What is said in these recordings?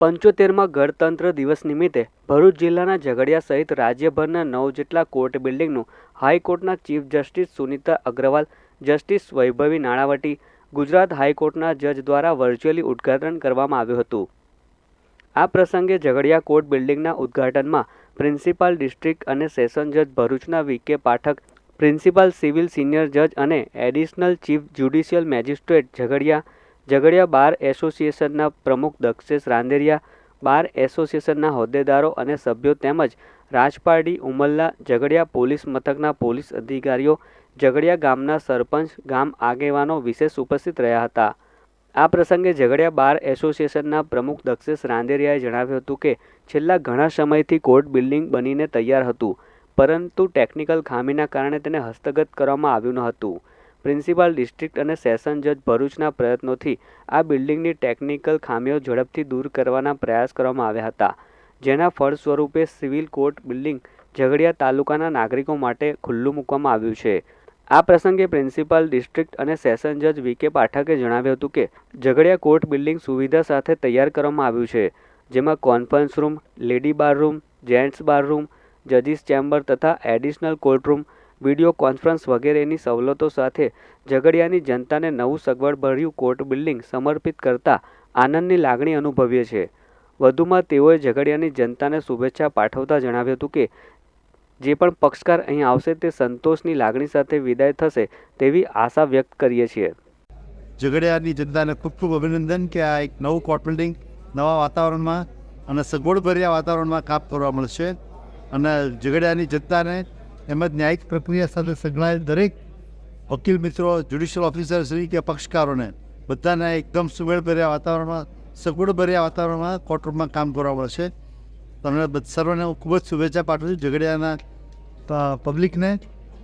પંચોતેરમાં ગણતંત્ર દિવસ નિમિત્તે ભરૂચ જિલ્લાના ઝઘડિયા સહિત રાજ્યભરના નવ જેટલા કોર્ટ બિલ્ડિંગનું હાઈકોર્ટના chief justice Sunita Agrawal, justice Vaibhavi Nanavati, Gujarat હાઈકોર્ટના જજ દ્વારા વર્ચ્યુઅલી ઉદ્ઘાટન કરવામાં આવ્યું હતું. આ પ્રસંગે ઝઘડિયા કોર્ટ બિલ્ડિંગના ઉદ્ઘાટનમાં પ્રિન્સિપાલ ડિસ્ટ્રિક્ટ અને સેશન જજ ભરૂચના V K Pathak, principal civil senior જજ અને additional chief judicial magistrate Jhagadia Jhagadia bar એસોસિએશનના પ્રમુખ દક્ષેશ રાંદેરિયા, બાર એસોસિએશનના હોદ્દેદારો અને સભ્યો તેમજ રાજપારડી, ઉમલ્લા, ઝઘડિયા પોલીસ મથકના પોલીસ અધિકારીઓ, ઝઘડિયા ગામના સરપંચ, ગામ આગેવાનો વિશેષ ઉપસ્થિત રહ્યા હતા. આ પ્રસંગે ઝઘડિયા બાર એસોસિએશનના પ્રમુખ દક્ષેશ રાંદેરિયાએ જણાવ્યું હતું કે, છેલ્લા ઘણા સમયથી કોર્ટ બિલ્ડિંગ બનીને તૈયાર હતું, પરંતુ ટેકનિકલ ખામીના કારણે તેને હસ્તગત કરવામાં આવ્યું ન હતું. પ્રિન્સિપાલ ડિસ્ટ્રિક્ટ અને સેશન જજ ભરૂચના પ્રયત્નોથી આ બિલ્ડિંગની ટેકનિકલ ખામીઓ ઝડપથી દૂર કરવાના પ્રયાસ કરવામાં આવ્યા હતા, જેના ફળ સ્વરૂપે સિવિલ કોર્ટ બિલ્ડિંગ ઝઘડિયા તાલુકાના નાગરિકો માટે ખુલ્લું મૂકવામાં આવ્યું છે. આ પ્રસંગે પ્રિન્સિપાલ ડિસ્ટ્રિક્ટ અને સેશન જજ વી કે પાઠકે જણાવ્યું હતું કે, ઝઘડિયા કોર્ટ બિલ્ડિંગ સુવિધા સાથે તૈયાર કરવામાં આવ્યું છે, જેમાં conference room, lady bar room gents bar room જજીસ chamber તથા એડિશનલ કોર્ટરૂમ વીડિયો કોન્ફરન્સ વગેરેની સવલતો સાથે ઝઘડિયાની જનતાને નવું સગવડભર્યું કોર્ટ બિલ્ડિંગ સમર્પિત કરતા આનંદની લાગણી અનુભવીએ છે વધુમાં તેઓએ ઝઘડિયાની જનતાને શુભેચ્છા પાઠવતા જણાવ્યું હતું કે, જે પણ પક્ષકાર અહીં આવશે તે સંતોષની લાગણી સાથે વિદાય થશે તેવી આશા વ્યક્ત કરીએ છીએ. ઝઘડિયાની જનતાને ખૂબ ખૂબ અભિનંદન કે આ એક નવું કોર્ટ બિલ્ડિંગ નવા વાતાવરણમાં અને સગવડભર્યા વાતાવરણમાં કામ કરવા મળશે. અને ઝઘડિયાની જનતાને તેમજ ન્યાયિક પ્રક્રિયા સાથે સંકળાયેલ દરેક વકીલ મિત્રો જ્યુડિશિયલ ઓફિસર શ્રી કે પક્ષકારોને બધાને એકદમ સુમેળભર્યા વાતાવરણમાં સગવડભર્યા વાતાવરણમાં કોર્ટરૂમમાં કામ કરવા મળશે તમને સર્વને હું ખૂબ જ શુભેચ્છા પાઠવું છું ઝઘડિયાના પબ્લિકને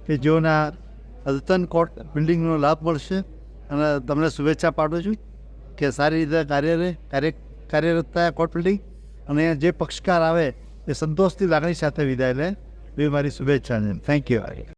કે જેઓના અદ્યતન કોર્ટ બિલ્ડિંગનો લાભ મળશે અને તમને શુભેચ્છા પાઠવું છું કે સારી રીતે કાર્યરે કાર્ય કાર્યરત થાય કોર્ટ બિલ્ડિંગ અને જે પક્ષકાર આવે એ સંતોષની લાગણી સાથે વિદાય લે We very much. Thank you.